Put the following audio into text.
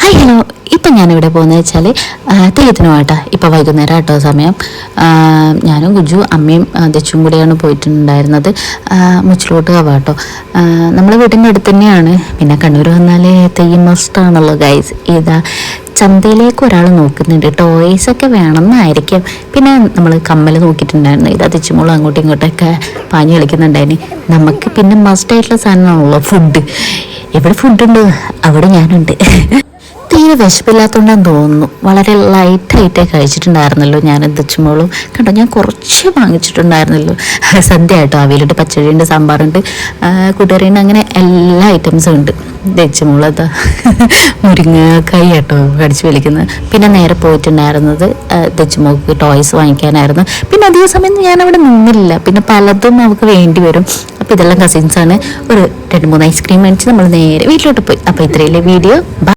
Hi hello ഇപ്പം ഞാനിവിടെ പോകുന്നത് വെച്ചാൽ തെയ്യത്തിനുമായിട്ടാ ഇപ്പം വൈകുന്നേരം ആട്ടോ സമയം. ഞാനും ഗുജു അമ്മയും ദച്ചും കൂടെയാണ് പോയിട്ടുണ്ടായിരുന്നത്. മുച്ചിലോട്ട് കവാട്ടോ നമ്മളെ വീട്ടിന്റെ അടുത്ത് തന്നെയാണ്. പിന്നെ കണ്ണൂർ വന്നാൽ തെയ്യം മസ്റ്റാണല്ലോ ഗൈസ് ഇതാ ചന്തയിലേക്ക് ഒരാൾ നോക്കുന്നുണ്ട്. ടോയ്സ് ഒക്കെ വേണമെന്നായിരിക്കും. പിന്നെ നമ്മൾ കമ്മൽ നോക്കിയിട്ടുണ്ടായിരുന്നു. ഇതാ അതിച്ചുമുള്ള അങ്ങോട്ടും ഇങ്ങോട്ടൊക്കെ പാഞ്ഞു കളിക്കുന്നുണ്ടായിരുന്നു നമുക്ക് പിന്നെ മസ്റ്റായിട്ടുള്ള സാധനമാണല്ലോ ഫുഡ് എവിടെ ഫുഡുണ്ട് അവിടെ ഞാനുണ്ട്. തീരെ വിശപ്പില്ലാത്തതുകൊണ്ടാന്ന് തോന്നുന്നു. വളരെ ലൈറ്റായിട്ടേ കഴിച്ചിട്ടുണ്ടായിരുന്നല്ലോ ഞാൻ എന്തച്ചുമോളും കണ്ടോ ഞാൻ കുറച്ച് വാങ്ങിച്ചിട്ടുണ്ടായിരുന്നല്ലോ സദ്യ ആയിട്ടോ അവയിലുണ്ട് പച്ചടിയുണ്ട് സാമ്പാറുണ്ട്. കൂട്ടുകറിയുണ്ട് അങ്ങനെ എല്ലാ ഐറ്റംസും ഉണ്ട്. ദച്ചുമോളതാ മുരിങ്ങക്കായി ആട്ടോ കടിച്ചു വലിക്കുന്നത്. പിന്നെ നേരെ പോയിട്ടുണ്ടായിരുന്നത് ദച്ചുമോൾക്ക് ടോയ്സ് വാങ്ങിക്കാനായിരുന്നു. പിന്നെ അധിക സമയം ഞാൻ അവിടെ നിന്നില്ല. പിന്നെ പലതും നമുക്ക് വേണ്ടി വരും. അപ്പോൾ ഇതെല്ലാം കസിൻസാണ് ഒരു രണ്ട് മൂന്ന് ഐസ്ക്രീം മേടിച്ച് നമ്മൾ നേരെ വീട്ടിലോട്ട് പോയി. അപ്പോൾ ഇത്രയിലെ വീഡിയോ